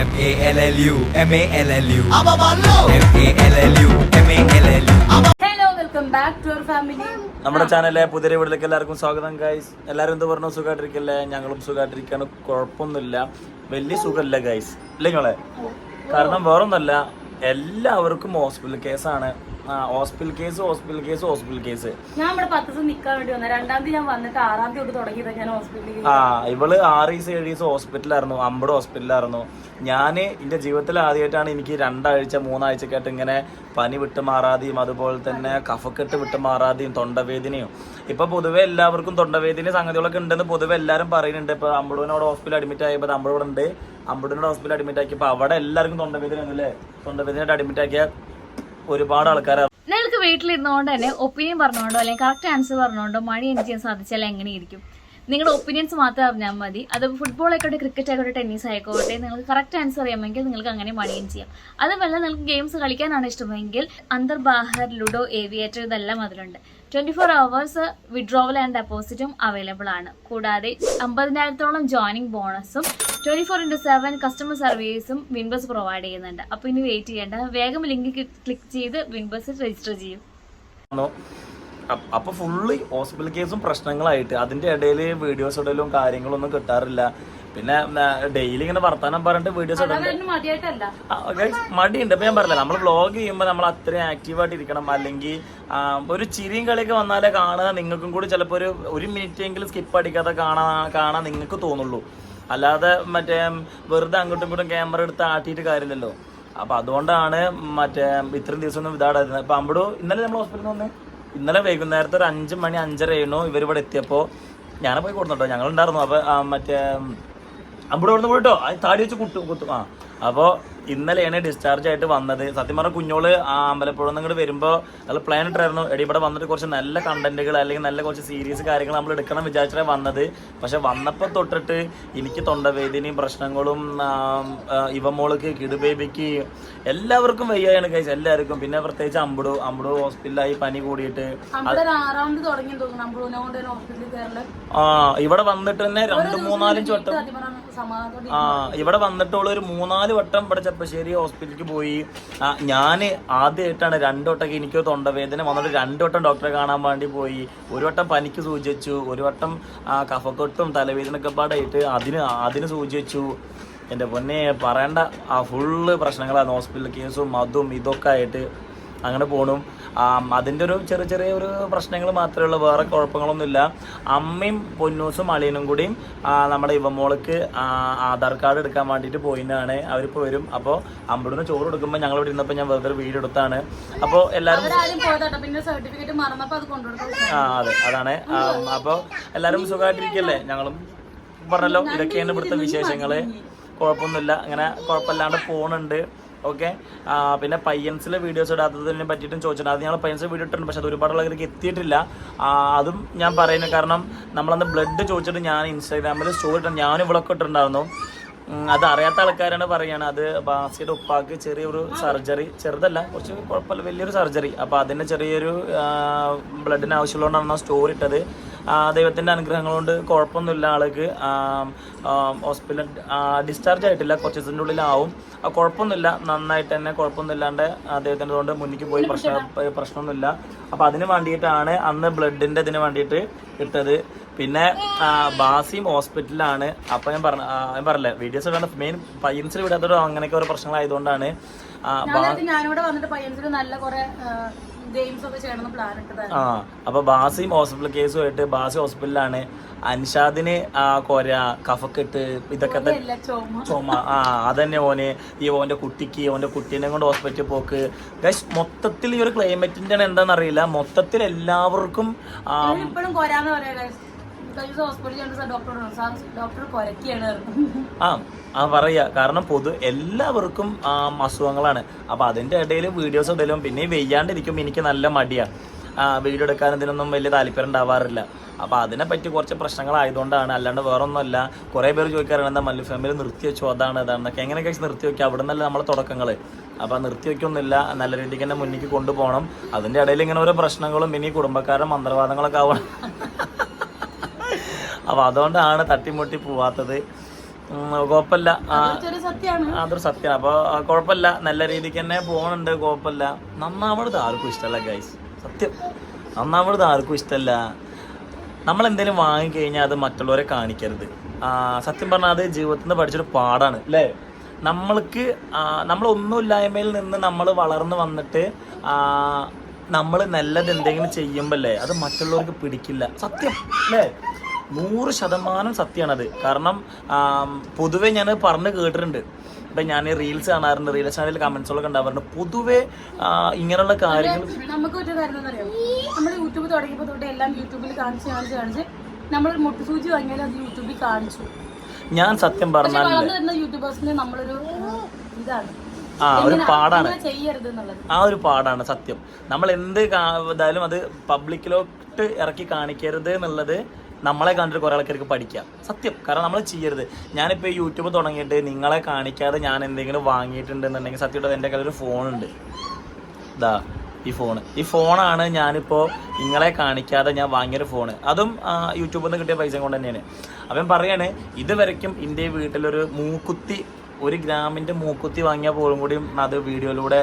M A L L U M A L L U. M A L L U M A L L U. Hello welcome back to our family നമ്മുടെ ചാനലിലെ പുതിയ വീട്ടിലേക്ക് എല്ലാവർക്കും സ്വാഗതം guys എല്ലാവരും എന്ത് പറഞ്ഞു? സുഖമായിട്ടിരിക്കല്ലേ? ഞങ്ങളും സുഖമായിട്ടിരിക്കാണ് കുഴപ്പമൊന്നുമില്ല. വലിയ സുഖമല്ല ഗൈസ് ഇല്ലേ കാരണം വേറൊന്നുമല്ല. എല്ലാവർക്കും ഹോസ്പിറ്റൽ കേസാണ് hospital case hospital case hospital case ഞാൻ ഇവിടെ പത്ത് ദിവസം നിൽക്കാൻ വേണ്ടി വന്നത്. രണ്ടാം തീയതി ഞാൻ വന്നിട്ട് ആറാം തീയതി തൊട്ട് തുടങ്ങിയത് ഞാൻ ഹോസ്പിറ്റലിൽ ആ ഇവൾ ആറ് ദിവസം ഏഴ് ദിവസം ഹോസ്പിറ്റലായിരുന്നു അമ്പത് ഹോസ്പിറ്റലായിരുന്നു ഞാൻ എന്റെ ജീവിതത്തിൽ ആദ്യമായിട്ടാണ് എനിക്ക് രണ്ടാഴ്ച മൂന്നാഴ്ചക്കായിട്ട് ഇങ്ങനെ പനി വിട്ട് മാറാതെയും അതുപോലെ തന്നെ കഫക്കെട്ട് വിട്ട് മാറാതെയും തൊണ്ടവേദനയും. ഇപ്പം പൊതുവെ എല്ലാവർക്കും തൊണ്ടവേദന സംഗതികളൊക്കെ ഉണ്ടെന്ന് പൊതുവെ എല്ലാവരും പറയുന്നുണ്ട്. ഇപ്പോൾ അമ്പടൂനോട് ഹോസ്പിറ്റൽ അഡ്മിറ്റ് ആയപ്പോൾ അമ്പടൂടെ ഉണ്ട്. അമ്പടൂനോട് ഹോസ്പിറ്റൽ അഡ്മിറ്റ് ആക്കിയപ്പോൾ അവിടെ എല്ലാവർക്കും തൊണ്ടവേദന അല്ലേ തൊണ്ടവേദനയായിട്ട് അഡ്മിറ്റ് ആക്കിയ ഒരുപാട് ആൾക്കാർ നിങ്ങൾക്ക് വീട്ടിലിരുന്നുകൊണ്ട് തന്നെ ഒപ്പീനിയൻ പറഞ്ഞുകൊണ്ടോ അല്ലെങ്കിൽ കറക്റ്റ് ആൻസർ പറഞ്ഞുകൊണ്ടോ മണി എനിക്ക് ചെയ്യാൻ സാധിച്ചാൽ എങ്ങനെയിരിക്കും? നിങ്ങളുടെ ഒപ്പീനിയൻസ് മാത്രം അറിഞ്ഞാൽ മതി. അത് ഫുട്ബോൾ ആയിക്കോട്ടെ ക്രിക്കറ്റ് ആയിക്കോട്ടെ ടെന്നീസ് ആയിക്കോട്ടെ നിങ്ങൾക്ക് കറക്റ്റ് ആൻസർ അറിയാമെങ്കിൽ നിങ്ങൾക്ക് അങ്ങനെ മണിയും ചെയ്യാം. അതുമല്ല നിങ്ങൾക്ക് ഗെയിംസ് കളിക്കാനാണ് ഇഷ്ടമെങ്കിൽ അന്തർബാഹർ ലുഡോ ഏവിയേറ്റർ ഇതെല്ലാം അതിലുണ്ട്. Twenty four hours withdrawal and ഡെപ്പോസിറ്റും available ആണ്. കൂടാതെ അമ്പതിനായിരത്തോളം joining ബോണസും twenty four into seven customer സർവീസും വിൻബസ് പ്രൊവൈഡ് ചെയ്യുന്നുണ്ട്. അപ്പോൾ ഇനി വെയിറ്റ് ചെയ്യേണ്ട. വേഗം ലിങ്ക് ക്ലിക്ക് ചെയ്ത് വിൻബസ് രജിസ്റ്റർ ചെയ്യും. അപ്പൊ ഫുള്ള് ഹോസ്പിറ്റൽ കേസും പ്രശ്നങ്ങളായിട്ട്. അതിന്റെ ഇടയിൽ വീഡിയോസ് ഇടലും കാര്യങ്ങളൊന്നും കിട്ടാറില്ല. പിന്നെ ഡെയിലി ഇങ്ങനെ വർത്താനം പറഞ്ഞിട്ട് വീഡിയോസ് മടിയുണ്ട്. ഇപ്പൊ ഞാൻ പറഞ്ഞില്ല നമ്മൾ വ്ളോഗ് ചെയ്യുമ്പോൾ നമ്മൾ അത്രയും ആക്റ്റീവായിട്ട് ഇരിക്കണം. അല്ലെങ്കിൽ ഒരു ചിരിയും കളിയൊക്കെ വന്നാലേ കാണുക. നിങ്ങൾക്കും കൂടി ചിലപ്പോൾ ഒരു ഒരു മിനിറ്റ് എങ്കിലും സ്കിപ്പ് അടിക്കാതെ കാണാ കാണാൻ നിങ്ങൾക്ക് തോന്നുള്ളൂ. അല്ലാതെ മറ്റേ വെറുതെ അങ്ങോട്ടും ഇങ്ങോട്ടും ക്യാമറ എടുത്ത് ആട്ടിയിട്ട് കാര്യമില്ലല്ലോ. അപ്പൊ അതുകൊണ്ടാണ് മറ്റേ ഇത്രയും ദിവസം ഒന്നും ഇതാടായിരുന്നത് അപ്പൊ അമ്പടു ഇന്നലെ നമ്മൾ ഹോസ്പിറ്റലിൽ വന്ന്? ഇന്നലെ വൈകുന്നേരത്തെ ഒരു അഞ്ച് മണി അഞ്ചര ആയിരുന്നു ഇവർ ഇവിടെ എത്തിയപ്പോൾ ഞാൻ പോയി കൊടുത്തോട്ടോ ഞങ്ങൾ ഉണ്ടായിരുന്നു അപ്പൊ ആ, മറ്റേ അമ്പൂടെ കൊടുത്ത് പോയിട്ടോ? താടി വെച്ച് കുത്തു കുത്തും. ആ അപ്പോൾ ഇന്നലെയാണ് ഡിസ്ചാർജ് ആയിട്ട് വന്നത്. സത്യം പറഞ്ഞ കുഞ്ഞോൾ ആ അമ്പലപ്പുഴ നിന്ന് ഇങ്ങോട്ട് വരുമ്പോൾ നമ്മൾ പ്ലാൻ ഇട്ടായിരുന്നു എടി ഇവിടെ വന്നിട്ട് കുറച്ച് നല്ല കണ്ടന്റുകൾ അല്ലെങ്കിൽ നല്ല കുറച്ച് സീരീസ് കാര്യങ്ങൾ നമ്മൾ എടുക്കണം വിചാരിച്ചാണ് വന്നത്. പക്ഷെ വന്നപ്പോൾ തൊട്ടിട്ട് എനിക്ക് തൊണ്ടവേദനയും പ്രശ്നങ്ങളും ഇവ മോൾക്ക് ഇവമോൾക്ക് കിടുബേബിക്ക് എല്ലാവർക്കും വയ്യാണ് കഴിച്ച് എല്ലാവർക്കും. പിന്നെ പ്രത്യേകിച്ച് അമ്പടു അമ്പടു ഹോസ്പിറ്റലായി പനി കൂടിയിട്ട്. ആ ഇവിടെ വന്നിട്ട് തന്നെ രണ്ട് മൂന്നാലും വട്ടം. സമാധാനം ആ ഇവിടെ വന്നിട്ടുള്ള ഒരു മൂന്നാൽ വട്ടം ഇവിടെ ചെപ്പശ്ശേരി ഹോസ്പിറ്റലിലേക്ക് പോയി. ഞാൻ ആദ്യമായിട്ടാണ് രണ്ടോട്ടൊക്കെ എനിക്ക് തൊണ്ടവേദന വന്നിട്ട് രണ്ടോട്ടം ഡോക്ടറെ കാണാൻ വേണ്ടി പോയി. ഒരു വട്ടം പനിക്ക് സൂചിച്ചു ഒരു വട്ടം കഫക്കെട്ടും തലവേദനയൊക്കെ പാടായിട്ട് അതിന് അതിന് സൂചിച്ചു എന്റെ പൊന്നെ പറയേണ്ട ആ ഫുള്ള് പ്രശ്നങ്ങളാണ് ഹോസ്പിറ്റൽ കേസും അതും ഇതൊക്കെ ആയിട്ട്. അങ്ങനെ പോണു. അതിന്റെ ഒരു ചെറിയ ചെറിയ ഒരു പ്രശ്നങ്ങൾ മാത്രമേ ഉള്ളൂ. വേറെ കുഴപ്പങ്ങളൊന്നുമില്ല. അമ്മയും പൊന്നൂസും അളിയനും കൂടിയും നമ്മുടെ ഇവമോൾക്ക് ആധാർ കാർഡ് എടുക്കാൻ വേണ്ടിയിട്ട് പോയിന്നാണ് അവരിപ്പോൾ വരും. അപ്പോൾ അമ്പടിന് ചോറ് കൊടുക്കുമ്പോൾ ഞങ്ങൾ ഇവിടെ ഇരുന്നപ്പോൾ ഞാൻ വെറുതെ വീട് വീഡിയോ എടുത്താണ് അപ്പോൾ എല്ലാവരും ആ അതെ അതാണ്. അപ്പോൾ എല്ലാവരും സുഖമായിട്ടിരിക്കല്ലേ? ഞങ്ങളും പറഞ്ഞല്ലോ ഇതൊക്കെയാണ് ഇവിടുത്തെ വിശേഷങ്ങൾ കുഴപ്പമൊന്നുമില്ല. അങ്ങനെ കുഴപ്പമില്ലാണ്ട് പോണുണ്ട്. ഓക്കെ? പിന്നെ പയ്യൻസിലെ വീഡിയോസ് ഇടാത്തതിനെ പറ്റിയിട്ടും ചോദിച്ചിട്ടുണ്ട്. അത് ഞങ്ങൾ പയ്യൻസ് വീഡിയോ ഇട്ടിട്ടുണ്ട് പക്ഷെ അത് ഒരുപാട് ആളുകൾക്ക് എത്തിയിട്ടില്ല. അതും ഞാൻ പറയുന്നത് കാരണം നമ്മളന്ന് ബ്ലഡ് ചോദിച്ചിട്ട് ഞാൻ ഇൻസ്റ്റാഗ്രാമിൽ സ്റ്റോറി ഇട്ടു ഞാനും ഇവിടെയൊക്കെ ഇട്ടിട്ടുണ്ടായിരുന്നു. അത് അറിയാത്ത ആൾക്കാരാണ് പറയുകയാണ് അത് ബാസിയുടെ ഉപ്പാക്ക് ചെറിയൊരു സർജറി ചെറുതല്ല കുറച്ച് കുഴപ്പമില്ല വലിയൊരു സർജറി അപ്പോൾ അതിന്റെ ചെറിയൊരു ബ്ലഡിന് ആവശ്യമുള്ളതുകൊണ്ടാണ് സ്റ്റോറി ഇട്ടത്. ദൈവത്തിന്റെ അനുഗ്രഹങ്ങൾ കൊണ്ട് കുഴപ്പമൊന്നുമില്ല ആൾക്ക്. ഹോസ്പിറ്റൽ ഡിസ്ചാർജ് ആയിട്ടില്ല. കുറച്ച് ദിവസത്തിന്റെ ഉള്ളിലാവും. ആ, കുഴപ്പമൊന്നുമില്ല. നന്നായിട്ട് തന്നെ കുഴപ്പമൊന്നുമില്ലാണ്ട് അദ്ദേഹത്തിന്റെ കൊണ്ട് മുന്നിക്ക് പോയി പ്രശ്ന പ്രശ്നമൊന്നുമില്ല. അപ്പോൾ അതിന് വേണ്ടിയിട്ടാണ് അന്ന് ബ്ലഡിന്റെ ഇതിന് വേണ്ടിയിട്ട് ഇട്ടത്. പിന്നെ ബാസിയും ഹോസ്പിറ്റലിലാണ്. അപ്പോൾ ഞാൻ പറഞ്ഞ ഞാൻ പറഞ്ഞില്ലേ വീഡിയോസ് വേണ്ട മെയിൻ പയ്യൻസിൽ വിടാത്തൊരു അങ്ങനെയൊക്കെ ഓരോ പ്രശ്നങ്ങളായതുകൊണ്ടാണ്. ഞാനിവിടെ വന്നിട്ട് പയ്യൻസിൽ നല്ല കുറെ ആ അപ്പൊ ബാസിയും ഹോസ്പിറ്റൽ കേസുമായിട്ട് ബാസി ഹോസ്പിറ്റലിലാണ് അൻഷാദിന് ആ കൊര കഫക്കെട്ട് ഇതൊക്കെ ചുമ. ആ അതന്നെ ഓന്. ഈ ഓന്റെ കുട്ടിക്ക് ഓന്റെ കുട്ടീനെ കൊണ്ട് ഹോസ്പിറ്റലിൽ പോക്ക്. ഗൈസ് മൊത്തത്തിൽ ഈ ഒരു ക്ലൈമറ്റിന്റെ എന്താണെന്ന് അറിയില്ല. മൊത്തത്തിൽ എല്ലാവർക്കും ആ, ഇപ്പോഴും കൊരാന്ന് പറയാ ആ ആ പറയാ കാരണം പൊതു എല്ലാവർക്കും അസുഖങ്ങളാണ്. അപ്പൊ അതിന്റെ ഇടയിൽ വീഡിയോസ് ഇടലും പിന്നെ വെയ്യാണ്ടിരിക്കുമ്പോൾ എനിക്ക് നല്ല മടിയാണ് ആ വീഡിയോ എടുക്കാൻ ഇതിനൊന്നും വലിയ താല്പര്യം ഉണ്ടാവാറില്ല. അപ്പൊ അതിനെ പറ്റി കുറച്ച് പ്രശ്നങ്ങളായതുകൊണ്ടാണ്. അല്ലാണ്ട് വേറെ ഒന്നുമല്ല കുറെ പേര് ചോദിക്കാറുണ്ട് എന്താ മല്ലു ഫാമിലി നിർത്തി വെച്ചു? അതാണ് അതാണെന്നൊക്കെ എങ്ങനെ കഴിച്ച് നിർത്തി വെക്കുക അവിടെ നിന്നല്ല നമ്മളെ തുടക്കങ്ങൾ അപ്പൊ നിർത്തി വെക്കൊന്നുമില്ല. നല്ല രീതിക്ക് തന്നെ മുന്നിലേക്ക് കൊണ്ടുപോകണം. അതിന്റെ ഇടയിൽ ഇങ്ങനെ ഓരോ പ്രശ്നങ്ങളും ഇനി കുടുംബക്കാരും മന്ത്രവാദങ്ങളൊക്കെ ആവണം അപ്പൊ അതുകൊണ്ടാണ് തട്ടിമുട്ടി പോവാത്തത്. കുഴപ്പമില്ല. അതൊരു സത്യമാണ്. അപ്പോൾ കുഴപ്പമില്ല. നല്ല രീതിക്ക് തന്നെ പോകണുണ്ട് കുഴപ്പമില്ല. നന്നാവണത് ആർക്കും ഇഷ്ടമല്ല ഗൈസ് സത്യം. നന്നാവണത് ആർക്കും ഇഷ്ടമല്ല. നമ്മൾ എന്തെങ്കിലും വാങ്ങിക്കഴിഞ്ഞാൽ അത് മറ്റുള്ളവരെ കാണിക്കരുത്. സത്യം പറഞ്ഞാൽ അത് ജീവിതത്തിൽ നിന്ന് പഠിച്ചൊരു പാടാണ് അല്ലേ? നമ്മൾക്ക് നമ്മൾ ഒന്നുമില്ലായ്മയിൽ നിന്ന് നമ്മൾ വളർന്നു വന്നിട്ട് നമ്മൾ നല്ലത് എന്തെങ്കിലും ചെയ്യുമ്പോൾ അല്ലേ അത് മറ്റുള്ളവർക്ക് പിടിക്കില്ല. സത്യം അല്ലേ? നൂറ് ശതമാനം സത്യമാണത്. കാരണം പൊതുവെ ഞാൻ പറഞ്ഞ് കേട്ടിട്ടുണ്ട്. ഇപ്പം ഞാൻ റീൽസ് കാണാറുണ്ട്. റീൽസ് ചാനലിൽ കമൻസുകളൊക്കെ ഉണ്ടാവാറുണ്ട്. പൊതുവെ ഇങ്ങനെയുള്ള കാര്യങ്ങൾ നമുക്ക് ഒരു കാര്യം അറിയാം നമ്മൾ യൂട്യൂബ് തുടങ്ങിയപ്പോൾ തൊട്ട് എല്ലാം യൂട്യൂബിൽ കാണിച്ച് കാണിച്ച് കാണിച്ച് മുട്ട് മുട്ടുസൂചി വാങ്ങിയാലും അത് യൂട്യൂബിൽ കാണിച്ചു. ഞാൻ സത്യം പറഞ്ഞാൽ യൂട്യൂബേഴ്സിന് നമ്മളൊരു ഇതാണ്. ആ ഒരു പാടാണ്. ആ ഒരു പാടാണ് സത്യം. നമ്മൾ എന്ത് ഇതായാലും അത് പബ്ലിക്കിലോട്ട് ഇറക്കി കാണിക്കരുത് എന്നുള്ളത് നമ്മളെ കണ്ടിട്ട് കുറേ ആൾക്കാർക്ക് പഠിക്കാം. സത്യം. കാരണം നമ്മൾ ചെയ്യരുത്. ഞാനിപ്പോൾ യൂട്യൂബ് തുടങ്ങിയിട്ട് നിങ്ങളെ കാണിക്കാതെ ഞാൻ എന്തെങ്കിലും വാങ്ങിയിട്ടുണ്ടെന്നുണ്ടെങ്കിൽ സത്യമായിട്ട് എന്റെ കയ്യിൽ ഒരു ഫോണുണ്ട്. ഇതാ ഈ ഫോൺ ഈ ഫോണാണ് ഞാനിപ്പോൾ നിങ്ങളെ കാണിക്കാതെ ഞാൻ വാങ്ങിയൊരു ഫോൺ അതും യൂട്യൂബിൽ നിന്ന് കിട്ടിയ പൈസ കൊണ്ട് തന്നെയാണ്. അവൻ പറയാണ് ഇതുവരയ്ക്കും ഇന്ത്യ വീട്ടിലൊരു മൂക്കുത്തി ഒരു ഗ്രാമിന്റെ മൂക്കുത്തി വാങ്ങിയ പോലും കൂടിയും അത് വീഡിയോയിലൂടെ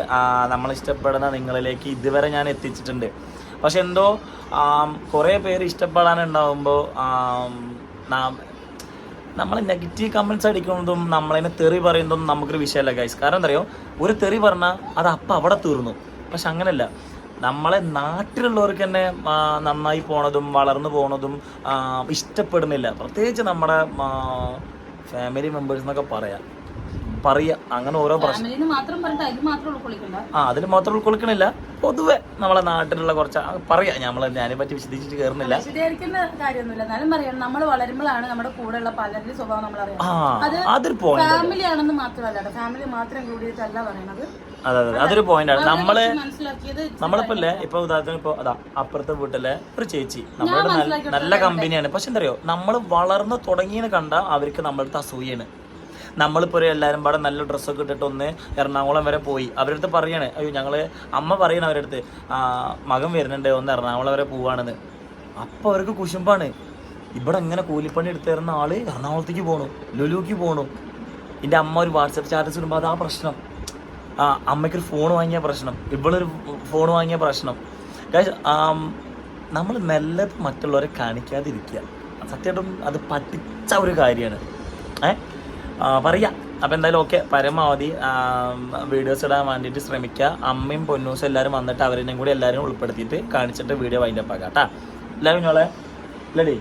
നമ്മൾ ഇഷ്ടപ്പെടുന്ന നിങ്ങളിലേക്ക് ഇതുവരെ ഞാൻ എത്തിച്ചിട്ടുണ്ട്. പക്ഷെ എന്തോ കുറേ പേര് ഇഷ്ടപ്പെടാനുണ്ടാവുമ്പോൾ നമ്മൾ നെഗറ്റീവ് കമൻസ് അടിക്കുന്നതും നമ്മളതിനെ തെറി പറയുന്നതും നമുക്കൊരു വിഷയമല്ല ഗൈസ് കാരണം എന്താ അറിയോ? ഒരു തെറി പറഞ്ഞാൽ അത് അപ്പം അവിടെ തീർന്നു. പക്ഷെ അങ്ങനെയല്ല നമ്മളെ നാട്ടിലുള്ളവർക്ക് തന്നെ നന്നായി പോണതും വളർന്നു പോണതും ഇഷ്ടപ്പെടുന്നില്ല. പ്രത്യേകിച്ച് നമ്മുടെ ഫാമിലി മെമ്പേഴ്സ് എന്നൊക്കെ പറയാം. പറയാം അങ്ങനെ ഓരോ പ്രശ്നം. ആ അതിൽ മാത്രം ഉൾക്കൊള്ളിക്കണില്ല. പൊതുവെ നമ്മളെ നാട്ടിലുള്ള കുറച്ച് പറയാം. നമ്മൾ ഞാനെ പറ്റി വിശദീകരിച്ചിട്ട് കയറുന്നില്ല കാര്യമൊന്നുമില്ല. എന്നാലും നമ്മൾ വളരുമ്പോഴാണ് നമ്മുടെ കൂടെയുള്ള പലരുടെ സ്വഭാവം നമ്മൾ അറിയാം അതൊരു പോയിന്റ് ഫാമിലി ആണെന്ന് മാത്രമല്ല ഫാമിലി മാത്രം ഇൻക്ലൂഡ് ചെയ്തിട്ടല്ല പറയണത്. അതെ അതെ. അതൊരു പോയിന്റാണ് നമ്മൾ മനസ്സിലാക്കിയത് നമ്മളിപ്പോ അല്ലേ ഇപ്പൊ ഉദാഹരണത്തിന് ഇപ്പൊ അതാ അപ്പുറത്തെ വീട്ടിലെ ഒരു ചേച്ചി. നമ്മളുടെ നല്ല- കമ്പനിയാണ് പക്ഷെ എന്താ അറിയോ? നമ്മൾ വളർന്നു തുടങ്ങിയെന്ന് കണ്ട അവർക്ക് നമ്മളടുത്ത് അസൂയാണ് നമ്മളിപ്പോൾ ഒരു എല്ലാവരും പാടെ നല്ല ഡ്രസ്സൊക്കെ ഇട്ടിട്ട് ഒന്ന് എറണാകുളം വരെ പോയി. അവരടുത്ത് പറയാണ് അയ്യോ ഞങ്ങൾ അമ്മ പറയണ അവരടുത്ത് മകൻ വരുന്നുണ്ട് ഒന്ന് എറണാകുളം വരെ പോവാണെന്ന്. അപ്പോൾ അവർക്ക് കുശുമ്പാണ്. ഇവിടെ എങ്ങനെ കൂലിപ്പണി എടുത്തു തരുന്ന ആൾ എറണാകുളത്തേക്ക് പോകണു ലുലുക്ക് പോകണു എന്റെ അമ്മ ഒരു വാട്സപ്പ് സ്റ്റാറ്റസ് ഇടുമ്പോൾ അതാ പ്രശ്നം. ആ അമ്മയ്ക്കൊരു ഫോൺ വാങ്ങിയ പ്രശ്നം. ഇവളൊരു ഫോൺ വാങ്ങിയ പ്രശ്നം. നമ്മൾ നല്ലത് മറ്റുള്ളവരെ കാണിക്കാതിരിക്കുക. സത്യമായിട്ടും അത് പഠിച്ച ഒരു കാര്യമാണ്. ഏ? ആ, അപ്പോൾ അപ്പം എന്തായാലും ഓക്കെ. പരമാവധി വീഡിയോസ് ഇടാൻ വേണ്ടിയിട്ട് ശ്രമിക്കുക. അമ്മയും പൊന്നൂസും എല്ലാവരും വന്നിട്ട് അവരെയും കൂടി എല്ലാവരും ഉൾപ്പെടുത്തിയിട്ട് കാണിച്ചിട്ട് വീഡിയോ വൈൻഡ് അപ്പ് ആക്കാം കേട്ടാ എല്ലാവരും ഞങ്ങളെ ഇല്ലടി.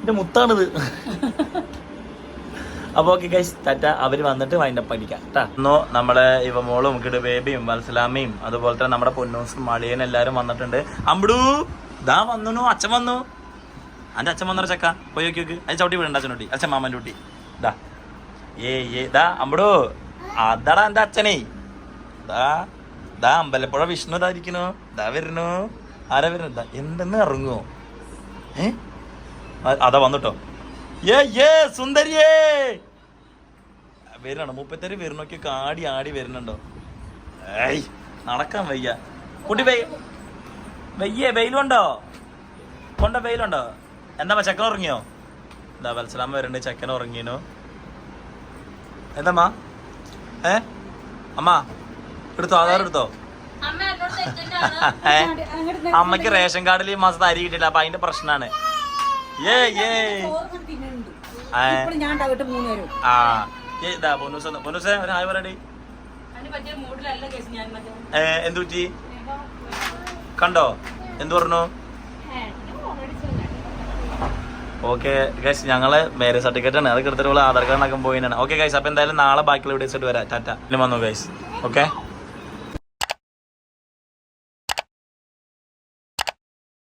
എന്റെ മുത്താണിത്. അപ്പോൾ ഓക്കെ ഗൈസ് ടാറ്റ. അവർ വന്നിട്ട് വൈൻഡ് അപ്പ് അടിക്കാം കേട്ടാ ഇന്നോ നമ്മളെ ഇവമോളും കിട് ബേബിയും വത്സലാമയും അതുപോലെ തന്നെ നമ്മുടെ പൊന്നൂസും മളിയനും എല്ലാവരും വന്നിട്ടുണ്ട്. അമ്പടൂ ദാ വന്നു അച്ഛൻ വന്നു. അന്റെ അച്ഛൻ വന്നോ ചക്ക? പോയി നോക്കി നോക്ക്. അത് ചവിട്ടി വിടണ്ട അച്ഛനോട്ടി അച്ഛൻ മാമന്റെ കുട്ടി. ദാ. ഏ ഏ ദാ അമ്പടു അതാടാ എന്റെ അച്ഛനേ. ദാ ദാ അമ്പലപ്പുഴ വിഷ്ണു ദാ ഇരിക്കണു. ദാ വരുന്നു. ആരാ വരുന്നു? ദാ എന്തെന്ന് ഇറങ്ങുമോ ഏ? അതാ വന്നിട്ടോ. ഏ ഏ സുന്ദരിയേ. വരണോ മുപ്പത്തേര് വരുന്നൊക്കെ ആടി ആടി വരുന്നുണ്ടോ? ഏയ് നടക്കാൻ വയ്യ. കുട്ടി വെയ് വയ്യേ വെയിലുണ്ടോ? കൊണ്ട വെയിലുണ്ടോ? എന്താ ചെക്കൻ ഉറങ്ങിയോ? എന്താ വത്സലാമ്മ വരുന്നുണ്ട്. ചെക്കൻ ഉറങ്ങിനു. എന്താ ഏ? അമ്മ എടുത്തോ ആധാർ എടുത്തോ? അമ്മയ്ക്ക് റേഷൻ കാർഡിൽ ഈ മാസത്തെ അരി കിട്ടില്ല അപ്പൊ അതിന്റെ പ്രശ്നാണ്. ഏ ഏ ആ. ഇതാ പൊന്നൂസ്. പൊന്നൂസേ ഒരു ഹായ് പറയടി. പറ്റി കണ്ടോ? എന്തു പറഞ്ഞു? ഓക്കെ ഗൈസ് ഞങ്ങൾ മാരേജ് സർട്ടിഫിക്കറ്റ് ആണ്. അതൊക്കെ എടുത്തിട്ട് ആധാർ കാർഡിനൊക്കെ പോയിട്ടാണ് ഓക്കെ ഗൈസ് അപ്പൊ എന്തായാലും നാളെ ബാക്കിയുള്ള വീഡിയോസ് ആയിട്ട് വരാം. ടാറ്റ. വന്നു ഗൈസ് ഓക്കെ